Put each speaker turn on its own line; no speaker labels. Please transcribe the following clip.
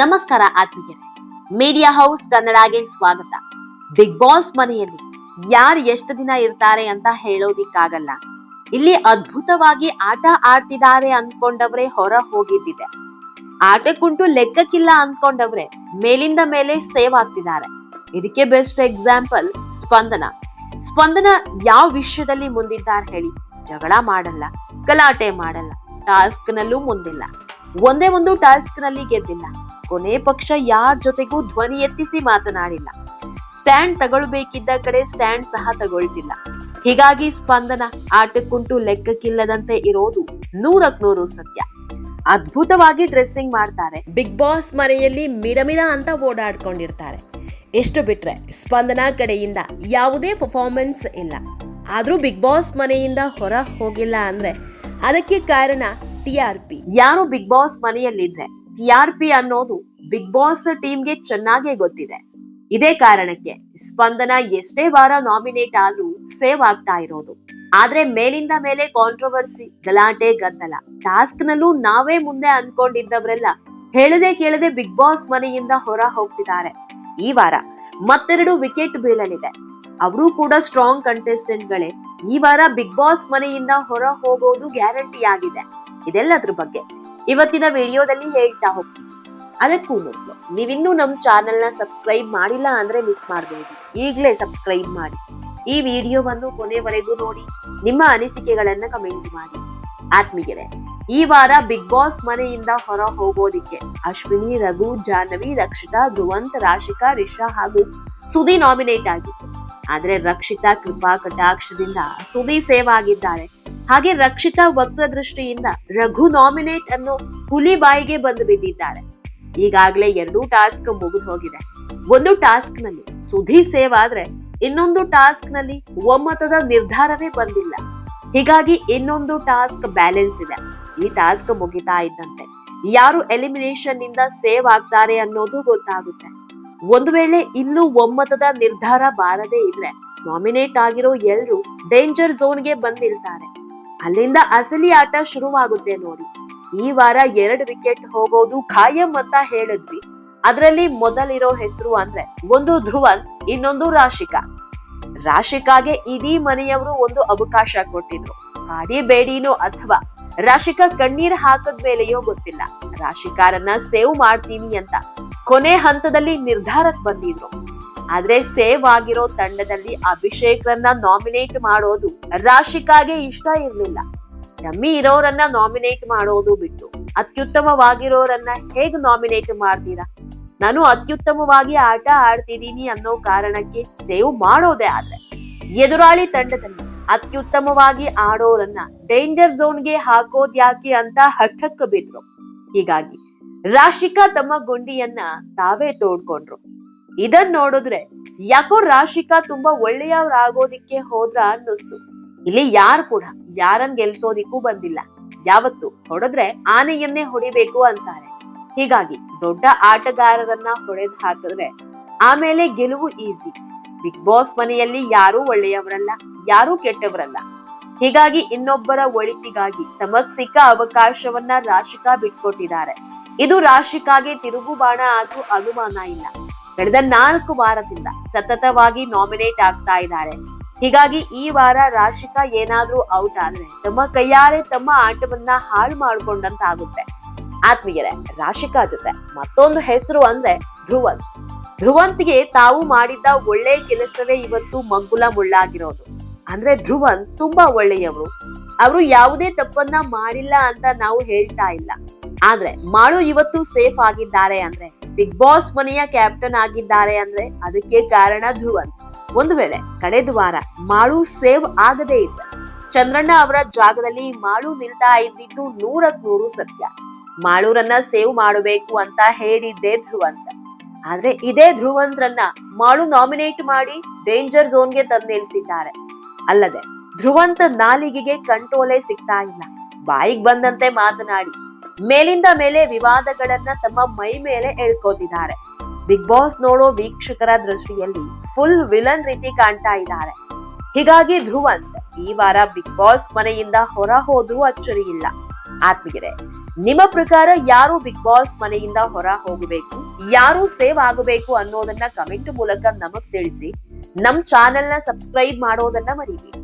ನಮಸ್ಕಾರ ಆತ್ಮೀಯರೇ. Media house ಕನ್ನಡಗೆ ಸ್ವಾಗತ. ಬಿಗ್ ಬಾಸ್ ಮನೆಯಲ್ಲಿ ಯಾರು ಎಷ್ಟು ದಿನ ಇರ್ತಾರೆ ಅಂತ ಹೇಳೋದಿಕ್ಕಾಗಲ್ಲ. ಇಲ್ಲಿ ಅದ್ಭುತವಾಗಿ ಆಟ ಆಡ್ತಿದ್ದಾರೆ ಅನ್ಕೊಂಡವ್ರೆ ಹೊರ ಹೋಗಿದ್ದಿದೆ. ಆಟಕ್ಕುಂಟು ಲೆಕ್ಕಕ್ಕಿಲ್ಲ ಅನ್ಕೊಂಡವ್ರೆ ಮೇಲಿಂದ ಮೇಲೆ ಸೇವ್ ಆಗ್ತಿದ್ದಾರೆ. ಇದಕ್ಕೆ ಬೆಸ್ಟ್ ಎಕ್ಸಾಂಪಲ್ ಸ್ಪಂದನ. ಸ್ಪಂದನ ಯಾವ ವಿಷಯದಲ್ಲಿ ಮುಂದಿದ್ದಾರೆ ಹೇಳಿ. ಜಗಳ ಮಾಡಲ್ಲ, ಗಲಾಟೆ ಮಾಡಲ್ಲ ಟಾಸ್ಕ್ ನಲ್ಲೂ ಮುಂದಿಲ್ಲ. ಒಂದೇ ಒಂದು ಟಾಸ್ಕ್ನಲ್ಲಿ ಗೆದ್ದಿಲ್ಲ. ಕೊನೆ ಪಕ್ಷ ಯಾರ ಜೊತೆಗೂ ಧ್ವನಿ ಎತ್ತಿಸಿ ಮಾತನಾಡಿಲ್ಲ. ಸ್ಟ್ಯಾಂಡ್ ತಗೊಳ್ಬೇಕಿದ್ದ ಕಡೆ ಸ್ಟ್ಯಾಂಡ್ ಸಹ ತಗೊಳ್ತಿಲ್ಲ. ಹೀಗಾಗಿ ಸ್ಪಂದನ ಆಟಕ್ಕುಂಟು ಲೆಕ್ಕಕ್ಕಿಲ್ಲದಂತೆ ಇರೋದು ನೂರಕ್ ನೂರು ಸತ್ಯ. ಅದ್ಭುತವಾಗಿ ಡ್ರೆಸ್ಸಿಂಗ್ ಮಾಡ್ತಾರೆ. ಬಿಗ್ ಬಾಸ್ ಮನೆಯಲ್ಲಿ ಮಿರಮಿರ ಅಂತ ಓಡಾಡ್ಕೊಂಡಿರ್ತಾರೆ. ಎಷ್ಟು ಬಿಟ್ರೆ ಸ್ಪಂದನ ಕಡೆಯಿಂದ ಯಾವುದೇ ಪರ್ಫಾರ್ಮೆನ್ಸ್ ಇಲ್ಲ. ಆದ್ರೂ ಬಿಗ್ ಬಾಸ್ ಮನೆಯಿಂದ ಹೊರ ಹೋಗಿಲ್ಲ ಅಂದ್ರೆ ಅದಕ್ಕೆ ಕಾರಣ ಟಿ ಆರ್ ಪಿ. ಯಾರು ಬಿಗ್ ಬಾಸ್ ಮನೆಯಲ್ಲಿದ್ರೆ ಟಿ ಆರ್ ಪಿ ಅನ್ನೋದು ಬಿಗ್ ಬಾಸ್ ಟೀಮ್ಗೆ ಚೆನ್ನಾಗೇ ಗೊತ್ತಿದೆ. ಇದೇ ಕಾರಣಕ್ಕೆ ಸ್ಪಂದನ ಎಷ್ಟೇ ವಾರ ನಾಮಿನೇಟ್ ಆದ್ರೂ ಸೇವ್ ಆಗ್ತಾ ಇರೋದು. ಆದ್ರೆ ಮೇಲಿಂದ ಮೇಲೆ ಕಾಂಟ್ರವರ್ಸಿ ಗಲಾಟೆ, ಗದ್ದಲ ಟಾಸ್ಕ್ ನಲ್ಲೂ ನಾವೇ ಮುಂದೆ ಅನ್ಕೊಂಡಿದ್ದವರೆಲ್ಲ ಹೇಳದೆ ಕೇಳದೆ ಬಿಗ್ ಬಾಸ್ ಮನೆಯಿಂದ ಹೊರ ಹೋಗ್ತಿದ್ದಾರೆ. ಈ ವಾರ ಮತ್ತೆರಡು ವಿಕೆಟ್ ಬೀಳಲಿದೆ. ಅವರು ಕೂಡ ಸ್ಟ್ರಾಂಗ್ ಕಂಟೆಸ್ಟೆಂಟ್ ಗಳೇ ಈ ವಾರ ಬಿಗ್ ಬಾಸ್ ಮನೆಯಿಂದ ಹೊರ ಹೋಗೋದು ಗ್ಯಾರಂಟಿ ಆಗಿದೆ. ಇದೆಲ್ಲದ್ರ ಬಗ್ಗೆ ಇವತ್ತಿನ ವಿಡಿಯೋದಲ್ಲಿ ಹೇಳ್ತಾ ಹೋಗ್ತೀನಿ. ಅದಕ್ಕೂ ಮೊದಲು ನೀವಿನ್ನೂ ನಮ್ಮ ಚಾನೆಲ್ನ ಸಬ್ಸ್ಕ್ರೈಬ್ ಮಾಡಿಲ್ಲ ಅಂದ್ರೆ ಮಿಸ್ ಮಾಡಬಹುದು ಈಗಲೇ ಸಬ್ಸ್ಕ್ರೈಬ್ ಮಾಡಿ. ಈ ವಿಡಿಯೋವನ್ನು ಕೊನೆವರೆಗೂ ನೋಡಿ, ನಿಮ್ಮ ಅನಿಸಿಕೆಗಳನ್ನ ಕಮೆಂಟ್ ಮಾಡಿ. ಆತ್ಮಿಗೆರೆ ಈ ವಾರ ಬಿಗ್ ಬಾಸ್ ಮನೆಯಿಂದ ಹೊರ ಹೋಗೋದಿಕ್ಕೆ ಅಶ್ವಿನಿ, ರಘು, ಜಾಹ್ನವಿ, ರಕ್ಷಿತಾ, ಧ್ರುವಂತ್, ರಾಶಿಕಾ, ರಿಷಾ ಹಾಗೂ ಸುದಿ ನಾಮಿನೇಟ್ ಆಗಿತ್ತು. ಆದ್ರೆ ರಕ್ಷಿತಾ ಕೃಪಾ ಕಟಾಕ್ಷದಿಂದ ಸುದಿ ಸೇವ್ ಆಗಿದ್ದಾರೆ. ಹಾಗೆ ರಕ್ಷಿತಾ ವಕ್ರದೃಷ್ಟಿಯಿಂದ ರಘು ನಾಮಿನೇಟ್ ಅನ್ನು ಹುಲಿ ಬಾಯಿಗೆ ಬಂದು ಬಿದ್ದಿದ್ದಾರೆ. ಈಗಾಗಲೇ ಎರಡೂ ಟಾಸ್ಕ್ ಮುಗಿದು ಹೋಗಿದೆ. ಒಂದು ಟಾಸ್ಕ್ನಲ್ಲಿ ಸುಧಿ ಸೇವ್ ಆದ್ರೆ ಇನ್ನೊಂದು ಟಾಸ್ಕ್ನಲ್ಲಿ ಒಮ್ಮತದ ನಿರ್ಧಾರವೇ ಬಂದಿಲ್ಲ. ಹೀಗಾಗಿ ಇನ್ನೊಂದು ಟಾಸ್ಕ್ ಬ್ಯಾಲೆನ್ಸ್ ಇದೆ. ಈ ಟಾಸ್ಕ್ ಮುಗಿತಾ ಇದ್ದಂತೆ ಯಾರು ಎಲಿಮಿನೇಷನ್ನಿಂದ ಸೇವ್ ಆಗ್ತಾರೆ ಅನ್ನೋದು ಗೊತ್ತಾಗುತ್ತೆ. ಒಂದು ವೇಳೆ ಇಲ್ಲೂ ಒಮ್ಮತದ ನಿರ್ಧಾರ ಬಾರದೇ ಇದ್ರೆ ನಾಮಿನೇಟ್ ಆಗಿರೋ ಎಲ್ರು ಡೇಂಜರ್ ಝೋನ್ಗೆ ಬಂದ್ ನಿಲ್ತಾರೆ. ಅಲ್ಲಿಂದ ಅಸಲಿ ಆಟ ಶುರುವಾಗುತ್ತೆ ನೋಡಿ. ಈ ವಾರ ಎರಡು ವಿಕೆಟ್ ಹೋಗೋದು ಖಾಯಂ ಅಂತ ಹೇಳಿದ್ವಿ. ಅದರಲ್ಲಿ ಮೊದಲಿರೋ ಹೆಸರು ಅಂದ್ರೆ ಒಂದು ಧ್ರುವನ್, ಇನ್ನೊಂದು ರಾಶಿಕಾ. ರಾಶಿಕಾಗೆ ಇಡೀ ಮನೆಯವರು ಒಂದು ಅವಕಾಶ ಕೊಟ್ಟಿದ್ರು. ಹಾಡಿ ಬೇಡಿನೋ ಅಥವಾ ರಾಶಿಕಾ ಕಣ್ಣೀರ್ ಹಾಕದ್ ಮೇಲೆಯೋ ಗೊತ್ತಿಲ್ಲ. ರಾಶಿಕಾರನ್ನ ಸೇವ್ ಮಾಡ್ತೀನಿ ಅಂತ ಕೊನೆ ಹಂತದಲ್ಲಿ ನಿರ್ಧಾರಕ್ ಬಂದಿದ್ರು. ಆದ್ರೆ ಸೇವ್ ಆಗಿರೋ ತಂಡದಲ್ಲಿ ಅಭಿಷೇಕ್ರನ್ನ ನಾಮಿನೇಟ್ ಮಾಡೋದು ರಾಶಿಕಾಗೆ ಇಷ್ಟ ಇರ್ಲಿಲ್ಲ. ಡಮ್ಮಿ ಇರೋರನ್ನ ನಾಮಿನೇಟ್ ಮಾಡೋದು ಬಿಟ್ಟು ಅತ್ಯುತ್ತಮವಾಗಿರೋರನ್ನ ಹೇಗ್ ನಾಮಿನೇಟ್ ಮಾಡ್ತೀರಾ? ನಾನು ಅತ್ಯುತ್ತಮವಾಗಿ ಆಟ ಆಡ್ತಿದ್ದೀನಿ ಅನ್ನೋ ಕಾರಣಕ್ಕೆ ಸೇವ್ ಮಾಡೋದೇ ಆದ್ರೆ ಎದುರಾಳಿ ತಂಡದಲ್ಲಿ ಅತ್ಯುತ್ತಮವಾಗಿ ಆಡೋರನ್ನ ಡೇಂಜರ್ ಝೋನ್ಗೆ ಹಾಕೋದ್ ಯಾಕೆ ಅಂತ ಹಠಕ್ಕೆ ಬಿದ್ರು. ಹೀಗಾಗಿ ರಾಶಿಕಾ ತಮ್ಮ ಗುಂಡಿಯನ್ನ ತಾವೇ ತೋಡ್ಕೊಂಡ್ರು. ಇದನ್ ನೋಡಿದ್ರೆ ಯಾಕೋ ರಾಶಿಕಾ ತುಂಬಾ ಒಳ್ಳೆಯವರಾಗೋದಿಕ್ಕೆ ಹೋದ್ರ ಅನ್ನಿಸ್ತು. ಇಲ್ಲಿ ಯಾರು ಕೂಡ ಯಾರನ್ ಗೆಲ್ಸೋದಿಕ್ಕೂ ಬಂದಿಲ್ಲ. ಯಾವತ್ತು ಹೊಡೆದ್ರೆ ಆನೆಯನ್ನೇ ಹೊಡಿಬೇಕು ಅಂತಾರೆ. ಹೀಗಾಗಿ ದೊಡ್ಡ ಆಟಗಾರರನ್ನ ಹೊಡೆದ್ ಹಾಕಿದ್ರೆ ಆಮೇಲೆ ಗೆಲುವು ಈಸಿ. ಬಿಗ್ ಬಾಸ್ ಮನೆಯಲ್ಲಿ ಯಾರೂ ಒಳ್ಳೆಯವರಲ್ಲ, ಯಾರೂ ಕೆಟ್ಟವರಲ್ಲ. ಹೀಗಾಗಿ ಇನ್ನೊಬ್ಬರ ಒಳಿತಿಗಾಗಿ ತಮಗ್ ಸಿಕ್ಕ ಅವಕಾಶವನ್ನ ರಾಶಿಕಾ ಬಿಟ್ಕೊಟ್ಟಿದ್ದಾರೆ. ಇದು ರಾಶಿಕಾಗೆ ತಿರುಗುಬಾಣ ಆದ್ರೂ ಅನುಮಾನ ಇಲ್ಲ. ಕಳೆದ ನಾಲ್ಕು ವಾರದಿಂದ ಸತತವಾಗಿ ನಾಮಿನೇಟ್ ಆಗ್ತಾ ಇದ್ದಾರೆ. ಹೀಗಾಗಿ ಈ ವಾರ ರಾಶಿಕಾ ಏನಾದ್ರೂ ಔಟ್ ಆದ್ರೆ ತಮ್ಮ ಕೈಯಾರೆ ತಮ್ಮ ಆಟವನ್ನ ಹಾಳು ಮಾಡ್ಕೊಂಡಂತ ಆಗುತ್ತೆ ಆತ್ಮೀಯರೇ, ರಾಶಿಕಾ ಜೊತೆ ಮತ್ತೊಂದು ಹೆಸರು ಅಂದ್ರೆ ಧ್ರುವಂತ್ ಧ್ರುವಂತ್ಗೆ ತಾವು ಮಾಡಿದ್ದ ಒಳ್ಳೆ ಕೆಲಸವೇ ಇವತ್ತು ಮಗ್ಗುಲ ಮುಳ್ಳಾಗಿರೋದು. ಅಂದ್ರೆ ಧ್ರುವಂತ್ ತುಂಬಾ ಒಳ್ಳೆಯವರು. ಅವರು ಯಾವುದೇ ತಪ್ಪನ್ನ ಮಾಡಿಲ್ಲ ಅಂತ ನಾವು ಹೇಳ್ತಾ ಇಲ್ಲ. ಆದ್ರೆ ಮಾಳು ಇವತ್ತು ಸೇಫ್ ಆಗಿದ್ದಾರೆ ಅಂದ್ರೆ ಬಿಗ್ ಬಾಸ್ ಮನೆಯ ಕ್ಯಾಪ್ಟನ್ ಆಗಿದ್ದಾರೆ ಅಂದ್ರೆ ಅದಕ್ಕೆ ಕಾರಣ ಧ್ರುವನ್ ಒಂದು ವೇಳೆ ಕಳೆದ ವಾರ ಮಾಳು ಸೇವ್ ಆಗದೇ ಇದ್ದ. ಚಂದ್ರಣ್ಣ ಅವರ ಜಾಗದಲ್ಲಿ ಮಾಳು ನಿಲ್ತಾ ಇದ್ದಿದ್ದು ನೂರಕ್ ನೂರು ಸತ್ಯ. ಮಾಳೂರನ್ನ ಸೇವ್ ಮಾಡಬೇಕು ಅಂತ ಹೇಳಿದ್ದೆ ಧ್ರುವಂತ ಆದ್ರೆ ಇದೇ ಧ್ರುವಂತ್ರನ್ನ ಮಾಳು ನಾಮಿನೇಟ್ ಮಾಡಿ ಡೇಂಜರ್ ಝೋನ್ಗೆ ತಂದೇಲ್ಸಿದ್ದಾರೆ ಅಲ್ಲದೆ ಧ್ರುವಂತ ನಾಲಿಗೆಗೆ ಕಂಟ್ರೋಲೇ ಸಿಗ್ತಾ ಇಲ್ಲ. ಬಾಯಿಗೆ ಬಂದಂತೆ ಮಾತನಾಡಿ. ಮೇಲಿಂದ ಮೇಲೆ ವಿವಾದಗಳನ್ನ ತಮ್ಮ ಮೈ ಮೇಲೆ ಎಳ್ಕೋತಿದ್ದಾರೆ. ಬಿಗ್ ಬಾಸ್ ನೋಡೋ ವೀಕ್ಷಕರ ದೃಷ್ಟಿಯಲ್ಲಿ ಫುಲ್ ವಿಲನ್ ರೀತಿ ಕಾಣ್ತಾ ಇದ್ದಾರೆ. ಹೀಗಾಗಿ ಧ್ರುವಂತ್ ಈ ವಾರ ಬಿಗ್ ಬಾಸ್ ಮನೆಯಿಂದ ಹೊರ ಹೋದ್ರೂ ಅಚ್ಚರಿ ಇಲ್ಲ. ಆತ್ಮೀಯರೇ, ನಿಮ್ಮ ಪ್ರಕಾರ ಯಾರು ಬಿಗ್ ಬಾಸ್ ಮನೆಯಿಂದ ಹೊರ ಹೋಗಬೇಕು, ಯಾರು ಸೇವ್ ಆಗಬೇಕು ಅನ್ನೋದನ್ನ ಕಮೆಂಟ್ ಮೂಲಕ ನಮಗ್ ತಿಳಿಸಿ, ನಮ್ ಚಾನೆಲ್ನ ಸಬ್ಸ್ಕ್ರೈಬ್ ಮಾಡೋದನ್ನ ಮರಿಬೇಡಿ.